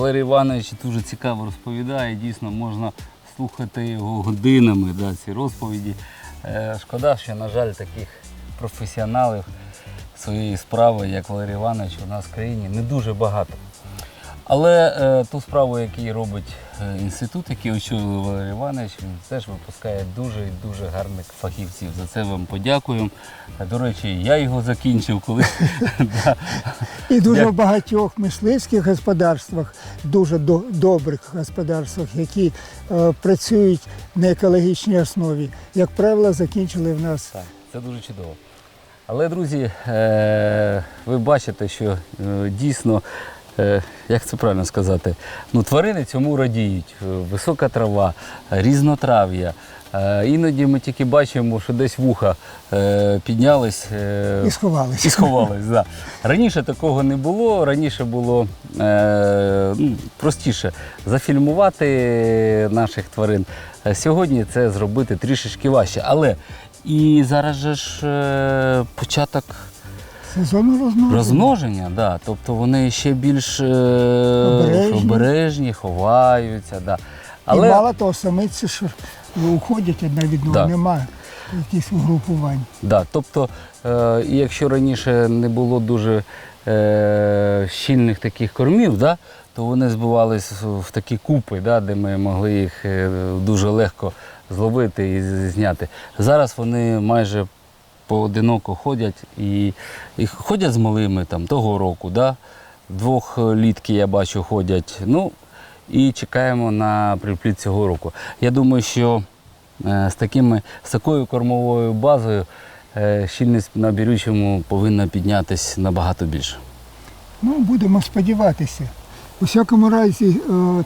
Валерій Іванович дуже цікаво розповідає. Дійсно, можна слухати його годинами, да, ці розповіді. Е, Шкода, що, на жаль, таких професіоналів своєї справи, як Валерій Іванович, у нас в країні не дуже багато. Але е, ту справу, яку робить е, інститут, який очолив Валерій Іванович, він теж випускає дуже і дуже гарних фахівців. За це вам подякуємо. Е, До речі, я його закінчив, коли. І дуже в багатьох мисливських господарствах, дуже добрих господарствах, які е, працюють на екологічній основі, як правило, закінчили в нас Так, це дуже чудово. Але, друзі, е, ви бачите, що дійсно, як це правильно сказати, ну, тварини цьому радіють. Е, Висока трава, е, різнотрав'я. Е, Іноді ми тільки бачимо, що десь вуха е, піднялись. е, і сховалися. і сховались. Да. Раніше такого не було. Раніше було е, ну, простіше зафільмувати наших тварин. Е, Сьогодні це зробити трішечки важче. Але і зараз же ж е, початок Сезонно розмноження. розмноження, да. тобто вони ще більш е, Обережні. обережні, ховаються. Да. І мало того, самиці що уходять одна від одного, Да. немає якихось угрупувань. Да, тобто, е, якщо раніше не було дуже е, щільних таких кормів, да, то вони збивались в такі купи, да, де ми могли їх е, дуже легко зловити і зняти. Зараз вони майже поодиноко ходять і, і ходять з малими там, того року. Да. Двох літки я бачу ходять. Ну, і чекаємо на припліт цього року. Я думаю, що е, з, такими, з такою кормовою базою е, щільність на бірючому повинна піднятись набагато більше. Ну, будемо сподіватися. У всякому разі, е,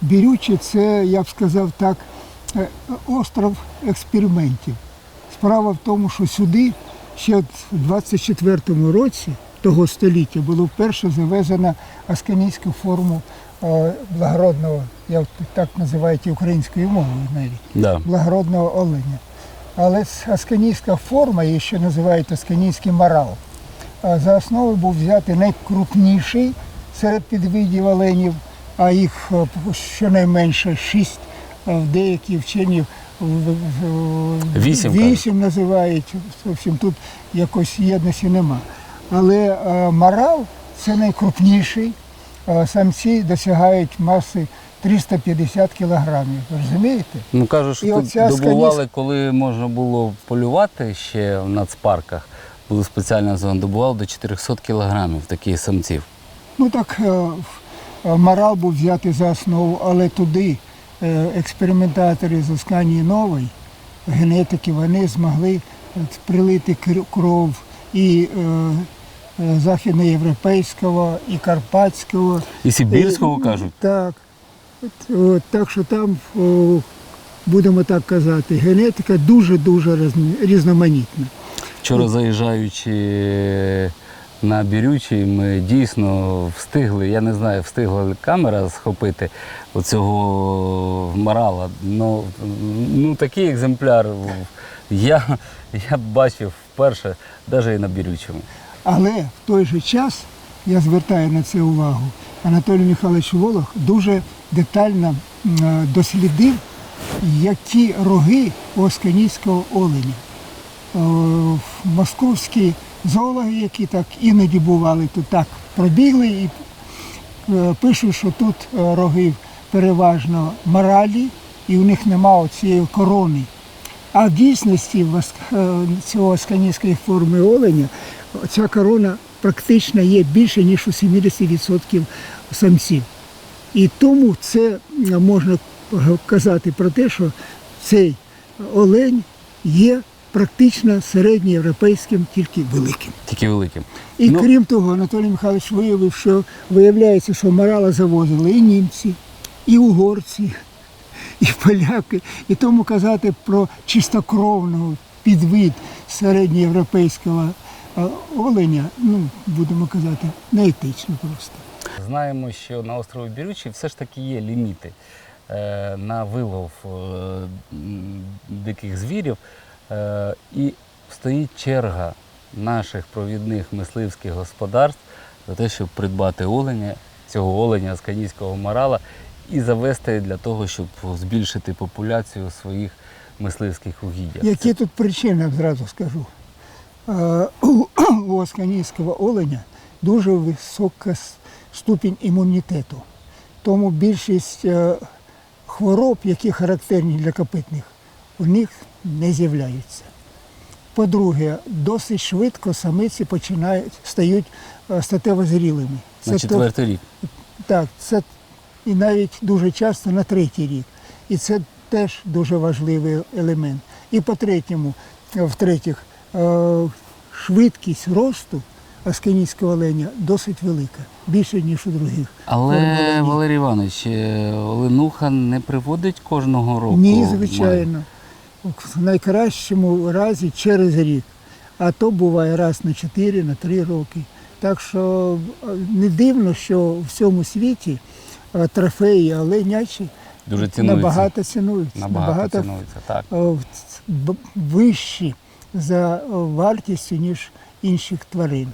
Бірючі це, я б сказав так, е, остров експериментів. Справа в тому, що сюди ще в 24-му році того століття було вперше завезена асканійська форму е, благородного, я так називають і українською мовою навіть Да. благородного оленя. Але асканійська форма, її ще називають асканійський морал. За основу був взятий найкрупніший серед підвидів оленів, а їх е, щонайменше шість, деякі вчені в- в- в- Вісім, вісім називають. В общем, тут якось єдності нема. Але е, морал це найкрупніший. Е, Самці досягають маси 350 кілограмів. Розумієте? Ну кажуть, що І тут оця добували, коли можна було полювати ще в нацпарках, були спеціальна зона, добували до 400 кілограмів таких самців. Ну так е, е, морал був взятий за основу, але туди експериментатори з Асканії Нової, генетики, вони змогли от, прилити кр- кров і е, е, західноєвропейського, і карпатського. І сибірського Е, кажуть. Так. От, от, так що там, о, будемо так казати, генетика дуже-дуже різноманітна. Вчора заїжджаючи на Бірючий, ми дійсно встигли, я не знаю, встигла ли камера схопити оцього морала. Ну, ну такий екземпляр я, я бачив вперше, навіть і на Бірючому. Але в той же час я звертаю на це увагу. Анатолій Михайлович Волох дуже детально дослідив, які роги у Осканійського оленя. Е, Московські зоологи, які так іноді бували, то так пробігли і е, пишуть, що тут е, роги переважно моралі, і у них немає цієї корони. А в дійсності е, цього асканійської форми оленя ця корона практично є більше, ніж у 70% самців. І тому це можна казати про те, що цей олень є практично середньоєвропейським, тільки великим. Тільки великим. І Ну, крім того, Анатолій Михайлович виявив, що виявляється, що морала завозили і німці, і угорці, і поляки. І тому казати про чистокровного підвид середньоєвропейського е, оленя, ну, будемо казати, неетично просто. Знаємо, що на острові Бірючі все ж таки є ліміти е, на вилов е, диких звірів. Е, і стоїть черга наших провідних мисливських господарств за те, щоб придбати оленя, цього оленя з канійського морала і завести для того, щоб збільшити популяцію своїх мисливських угіддя. Які тут причини, я зразу скажу. Е, У, асканійського оленя дуже висока ступінь імунітету. Тому більшість е, хвороб, які характерні для копитних, у них не з'являються. По-друге, досить швидко самиці починають стають е, статево зрілими. На четвертий рік. так, це і навіть дуже часто на третій рік. І це теж дуже важливий елемент. І по-третьому, е, в-третіх, е, швидкість росту асканійського оленя досить велика, більше, ніж у других. Але. Валерій Іванович, оленуха не приводить кожного року. Ні, звичайно. В найкращому разі через рік. А то буває раз на 4, на 3 роки. Так що е, не дивно, що в всьому світі е, трофеї оленячі Дуже цінується. набагато цінуються. Набагато цінується, так. е, вищі за вартістю, ніж інших тварин.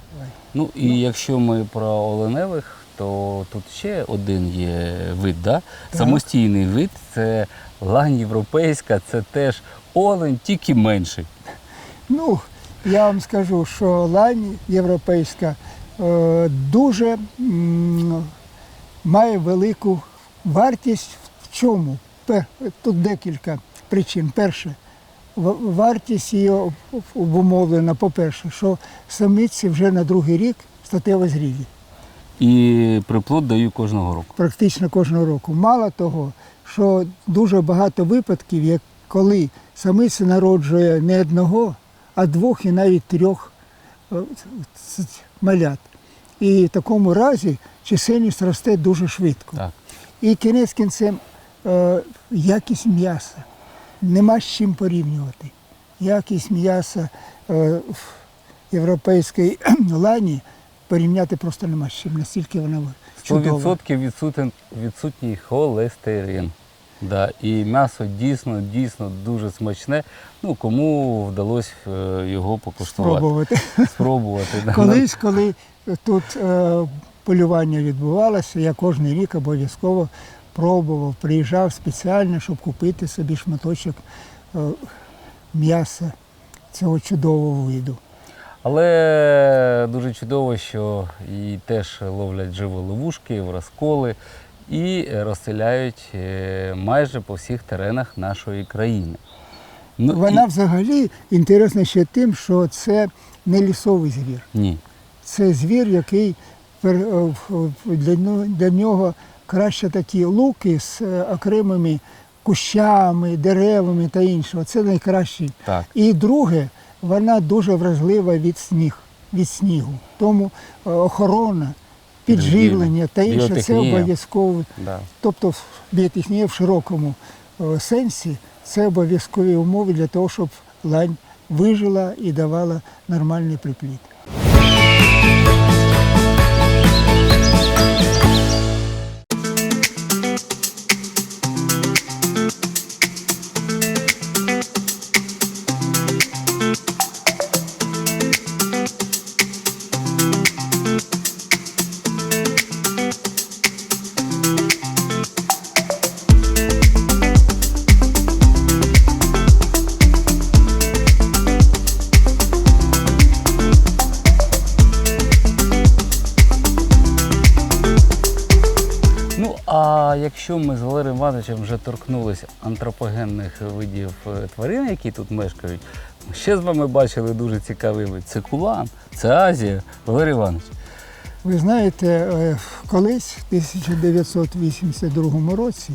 Ну і якщо ми про оленевих, то тут ще один є вид, да? самостійний вид це лань європейська, це теж олень, тільки менший. Ну, я вам скажу, що лань європейська е, дуже м, має велику вартість в чому? Пер, тут декілька причин. Перше, вартість її обумовлена, по-перше, що самиці вже на другий рік статево зрілі. І приплод даю кожного року. практично кожного року. Мало того, що дуже багато випадків, як коли самиця народжує не одного, а двох і навіть трьох е, малят. І в такому разі чисельність росте дуже швидко. Так. І кінець кінцем е, якість м'яса. Нема з чим порівнювати. Якість м'яса е, в європейської лані порівняти просто нема з чим, настільки вона чудова. 100% відсутній холестерин. Да, і м'ясо дійсно, дійсно дуже смачне. Ну, кому вдалося е, його покуштувати. спробувати. Спробувати. да. Колись, коли тут е, полювання відбувалося, я кожен рік обов'язково пробував, приїжджав спеціально, щоб купити собі шматочок е, м'яса цього чудового виду. Але дуже чудово, що і теж ловлять живоловушки в розколи і розселяють е, майже по всіх теренах нашої країни. Ну, Вона і... взагалі інтересна ще тим, що це не лісовий звір. Ні. Це звір, який е, для нього- краще такі луки з е, окремими кущами, деревами та іншого. Це найкращий. Так. І друге, вона дуже вразлива від сніг, від снігу. Тому охорона, підживлення та інше це обов'язково. Да. Тобто біотехнія в широкому е, сенсі це обов'язкові умови для того, щоб лань вижила і давала нормальний приплід. Ми з Валерієм Івановичем вже торкнулися антропогенних видів е, тварин, які тут мешкають, ще з вами бачили дуже цікавий вид. Це кулан, це Азія. Валерій Іванович. Ви знаєте, е, колись, в 1982 році,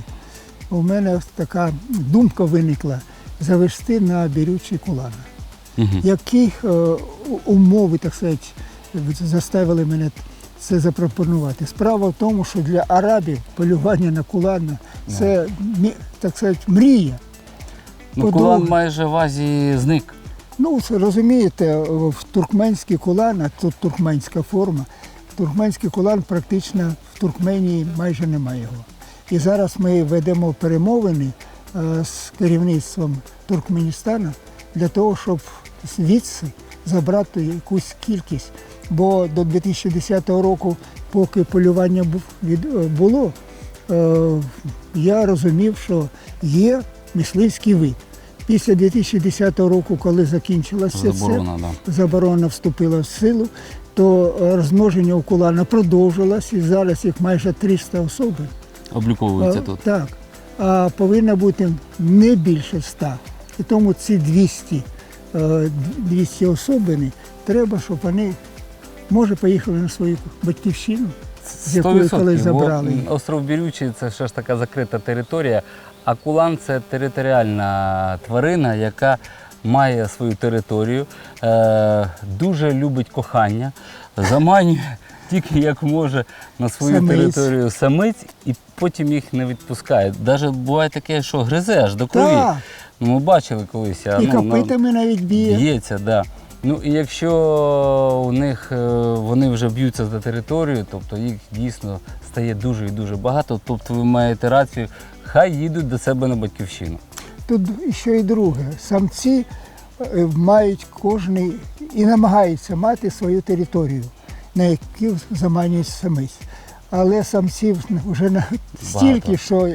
у мене така думка виникла завести на бірючий кулана. Угу. Які е, умови, так сказати, заставили мене це запропонувати. Справа в тому, що для арабів полювання на кулана це так сказати, мрія. Ну, кулан майже в Азії зник. Ну, розумієте, в туркменський кулан, а тут туркменська форма, туркменський кулан практично в Туркменії майже немає його. І зараз ми ведемо перемовини е, з керівництвом Туркменістану для того, щоб звідси забрати якусь кількість. Бо до 2010 року, поки полювання е, було, е, я розумів, що є мисливський вид. Після 2010 року, коли закінчилося це, Заборона, да. заборона вступила в силу, то е, розмноження у кулана продовжилось і зараз їх майже 300 особин. Обліковується А, тут. Так. А повинно бути не більше 100. І тому ці 200, е, 200 особин, треба, щоб вони, може, поїхали на свою батьківщину, з якої 100%, колись бо забрали. Остров Бірючий це ще ж така закрита територія, а кулан це територіальна тварина, яка має свою територію, е, дуже любить кохання, заманює тільки як може на свою Самиць. територію самиць і потім їх не відпускає. Навіть буває таке, що гризе аж до крові. Так, Ну, ми бачили колись. а, і ну, на- копитами навіть б'є. Б'ється, да. Ну і якщо у них е, вони вже б'ються за територію, тобто їх дійсно стає дуже і дуже багато, тобто ви маєте рацію, хай їдуть до себе на батьківщину. Тут ще й друге. Самці е, мають кожний і намагаються мати свою територію, на яку заманюють самиць. Але самців вже стільки, що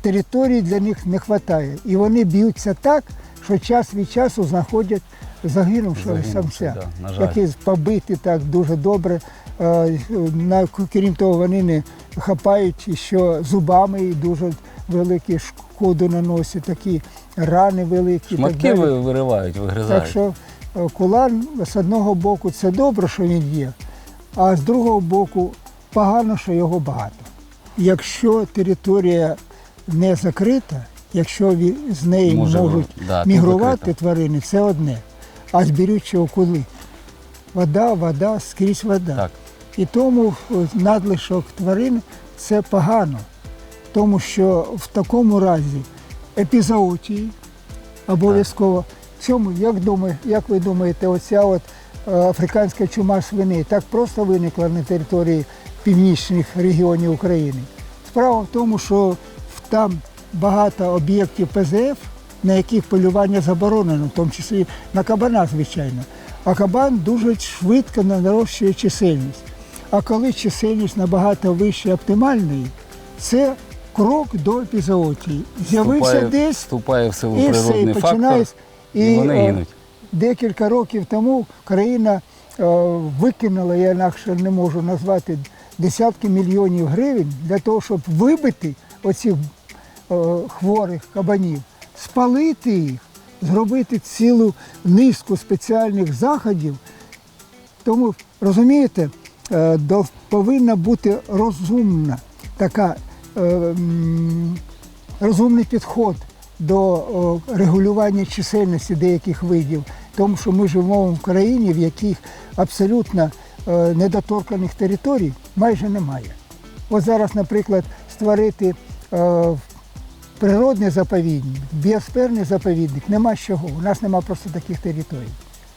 території для них не вистачає. І вони б'ються так, що час від часу знаходять загинувшого самця, да, який побитий так дуже добре. Крім того, вони не хапають що зубами і дуже великі шкоду наносять, такі рани великі. Шматки виривають, вигризають. Так що е, кулан з одного боку це добре, що він є, а з другого боку погано, що його багато. Якщо територія не закрита, якщо з неї Може, можуть да, мігрувати тварини, це одне. А з бірючого коли? Вода, вода, скрізь вода. Так. І тому надлишок тварин це погано, тому що в такому разі епізоотії обов'язково. Цьому, як, думає, як ви думаєте, оця от африканська чума свиней так просто виникла на території північних регіонів України? Справа в тому, що там багато об'єктів ПЗФ, на яких полювання заборонено, в тому числі на кабана, звичайно. А кабан дуже швидко нарощує чисельність. А коли чисельність набагато вище оптимальної, це крок до епізоотії. З'явився десь вступає в силу і все, і природний починає. фактор, і вони е, гинуть. Декілька років тому країна е, викинула, я інакше не можу назвати, десятки мільйонів гривень для того, щоб вибити оцих е, хворих кабанів, спалити їх, зробити цілу низку спеціальних заходів. Тому, розумієте, е, повинна бути розумна така розумний підход до регулювання чисельності деяких видів, тому що ми живемо в країні, в яких абсолютно е, недоторканих територій майже немає. От зараз, наприклад, створити е, природний заповідник, біосферний заповідник нема з чого. У нас нема просто таких територій.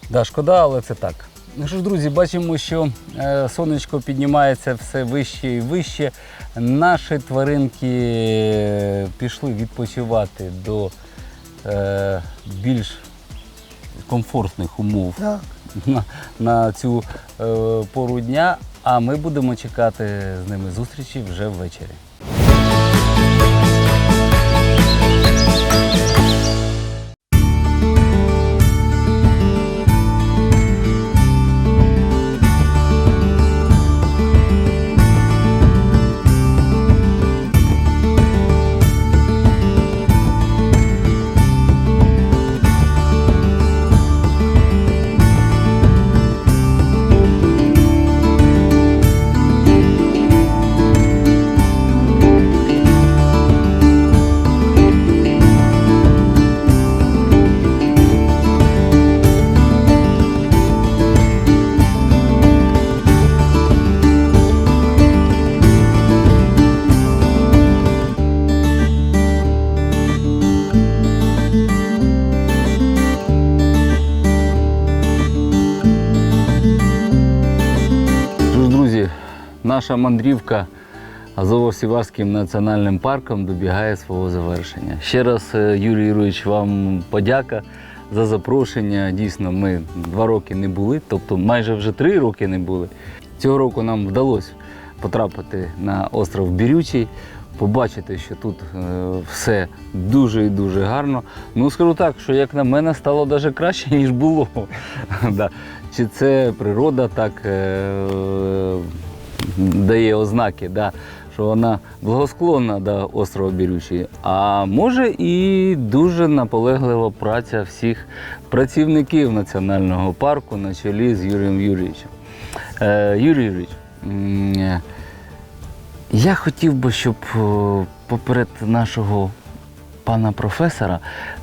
Да, шкода, але це так. Ну що ж, друзі, бачимо, що е, сонечко піднімається все вище і вище. Наші тваринки пішли відпочивати до більш комфортних умов Так. на, на цю е, пору дня, а ми будемо чекати з ними зустрічі вже ввечері. Наша мандрівка Азово-Сіварським національним парком добігає свого завершення. Ще раз, е, Юрій Юрійович, вам подяка за запрошення. Дійсно, ми два роки не були, тобто майже вже три роки не були. Цього року нам вдалося потрапити на остров Бірючий, побачити, що тут е, все дуже і дуже гарно. Ну, скажу так, що як на мене стало навіть краще, ніж було. Чи це природа так е, дає ознаки, да, що вона благосклонна до острова Бірючий, а може і дуже наполеглива праця всіх працівників національного парку на чолі з Юрієм Юрійовичем. Е, Юрій Юрійович, я хотів би, щоб е, поперед нашого пана професора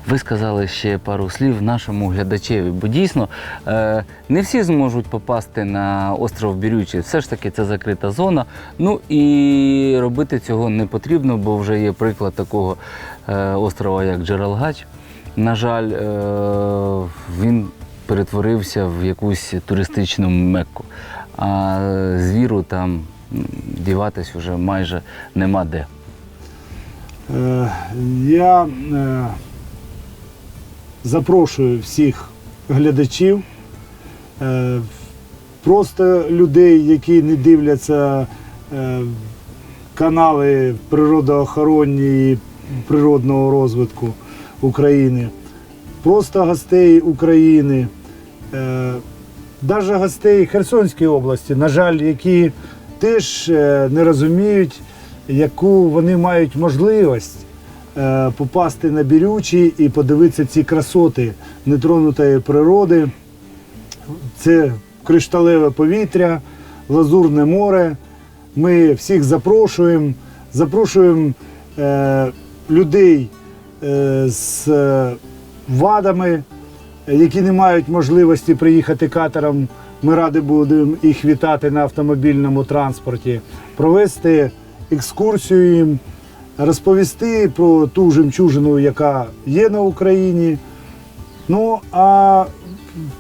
ви сказали ще пару слів нашому глядачеві, бо дійсно е, не всі зможуть попасти на остров Бірючий. Все ж таки це закрита зона. Ну і робити цього не потрібно, бо вже є приклад такого е, острова, як Джералгач. На жаль, е, він перетворився в якусь туристичну мекку, а звіру там діватись вже майже нема де. Е, Я е, запрошую всіх глядачів, е, просто людей, які не дивляться канали природоохоронні і природного розвитку України, просто гостей України, навіть гостей Херсонської області, на жаль, які теж не розуміють, яку вони мають можливість е, попасти на бірючі і подивитися ці красоти нетронутої природи. Це кришталеве повітря, лазурне море. Ми всіх запрошуємо, запрошуємо е, людей е, з е, вадами, які не мають можливості приїхати катером. Ми раді будемо їх вітати на автомобільному транспорті, провести екскурсію їм, розповісти про ту жемчужину, яка є на Україні. Ну а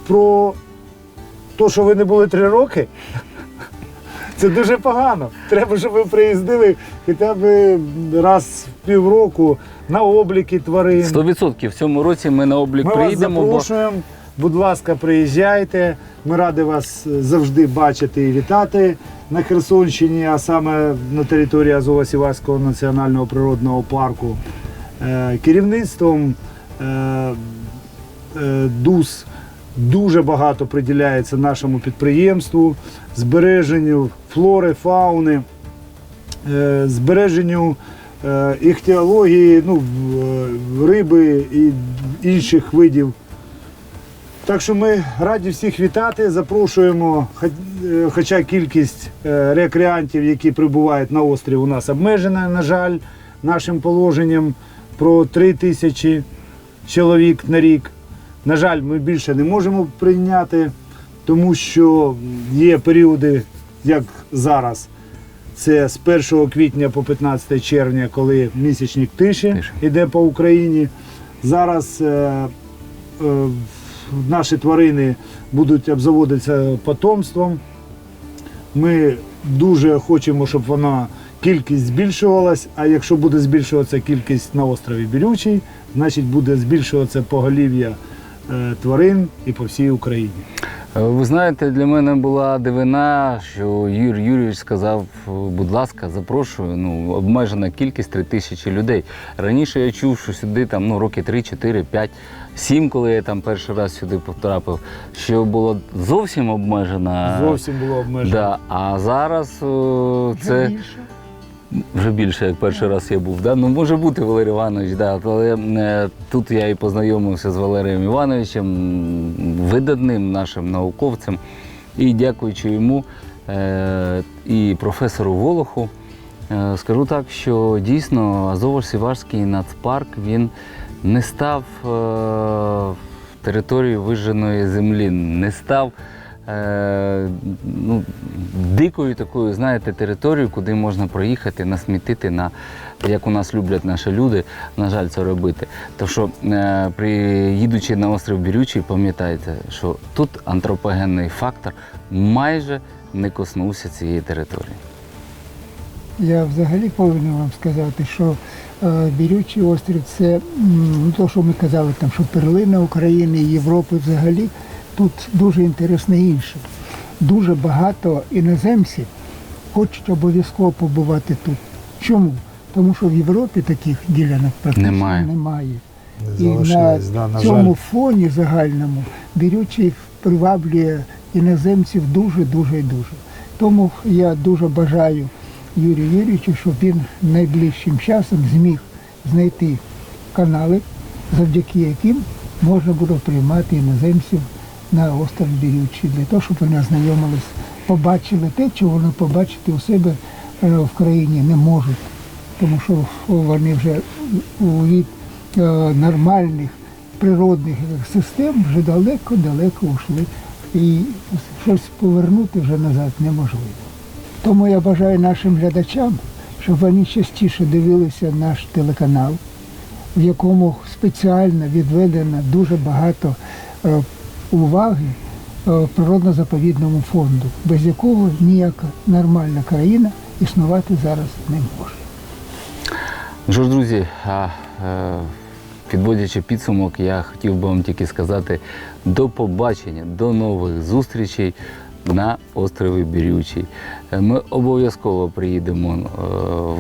про те, що ви не були три роки, це дуже погано. Треба, щоб ви приїздили хоча б раз в півроку на обліки тварин. 100% в цьому році ми на облік Ми вас приїдемо. бо запрошуємо. Будь ласка, приїжджайте. Ми раді вас завжди бачити і вітати на Херсонщині, а саме на території Азово-Сіваського національного природного парку. Е, Керівництвом е, е, ДУС дуже багато приділяється нашому підприємству, збереженню флори, фауни, е, збереженню е, іхтіології, ну, е, риби і інших видів. Так що ми раді всіх вітати, запрошуємо, е, хоча кількість е, рекреантів, які прибувають на острів, у нас обмежена, на жаль, нашим положенням про 3 тисячі чоловік на рік. На жаль, ми більше не можемо прийняти, тому що є періоди, як зараз. Це з 1 квітня по 15 червня, коли місячник тиші Тиші. йде по Україні. Зараз е, е, наші тварини будуть обзаводитися потомством. Ми дуже хочемо, щоб вона кількість збільшувалась, а якщо буде збільшуватися кількість на острові Бірючий, значить буде збільшуватися поголів'я е, тварин і по всій Україні. Е, Ви знаєте, для мене була дивина, що Юрій Юрійович сказав, будь ласка, запрошую, ну, обмежена кількість 3 тисячі людей. Раніше я чув, що сюди там, ну, роки 3, 4, 5, 7, коли я там перший раз сюди потрапив, що було зовсім обмежена. Зовсім було обмежено. Да, а зараз о, це. Більше. Вже більше, як перший раз я був. Да? Ну, може бути, Валерій Іванович, да. але е, тут я і познайомився з Валерієм Івановичем, видатним нашим науковцем. І дякуючи йому е, і професору Волоху, е, скажу так, що дійсно Азово-Сіварський нацпарк він не став е, територією вижженої землі, не став е, ну, дикою такою, знаєте, територією, куди можна проїхати, насмітити, на, як у нас люблять наші люди, на жаль, це робити. Тому що, е, приїдучи на острів Бірючий, пам'ятайте, що тут антропогенний фактор майже не коснувся цієї території. я взагалі повинен вам сказати, що е, Бірючий острів це ну, то, що ми казали, там, що перлина України Європи взагалі. Тут дуже інтересне інше. Дуже багато іноземців хочуть обов'язково побувати тут. Чому? Тому що в Європі таких ділянок практично Немає. немає. І на да, на цьому жаль. фоні загальному Бірючий приваблює іноземців дуже, дуже і дуже. Тому я дуже бажаю Юрію Юрійовичу, щоб він найближчим часом зміг знайти канали, завдяки яким можна буде приймати іноземців на остров Бірючий, для того, щоб вони ознайомились, побачили те, чого вони побачити у себе е, в країні не можуть тому що вони вже від е, нормальних природних систем вже далеко-далеко ушли. І щось повернути вже назад неможливо. Тому я бажаю нашим глядачам, щоб вони частіше дивилися наш телеканал, в якому спеціально відведено дуже багато е, уваги е, природно-заповідному фонду, без якого ніяка нормальна країна існувати зараз не може. Що ж, друзі, а, е, підводячи підсумок, я хотів би вам тільки сказати до побачення, до нових зустрічей на острові Бірючий. Е, Ми обов'язково приїдемо е,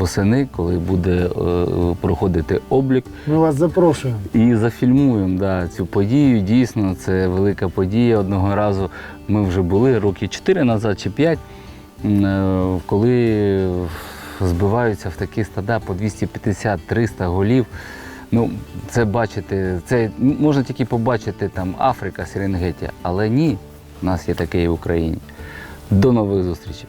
восени, коли буде е, проходити облік. Ми вас запрошуємо. І зафільмуємо да, цю подію. Дійсно, це велика подія. Одного разу ми вже були роки 4 назад чи 5, е, коли збиваються в такі стада по 250-300 голів. Ну, це бачити, це можна тільки побачити там Африка, Серенгетія, але ні, нас є таке і в Україні. До нових зустрічей.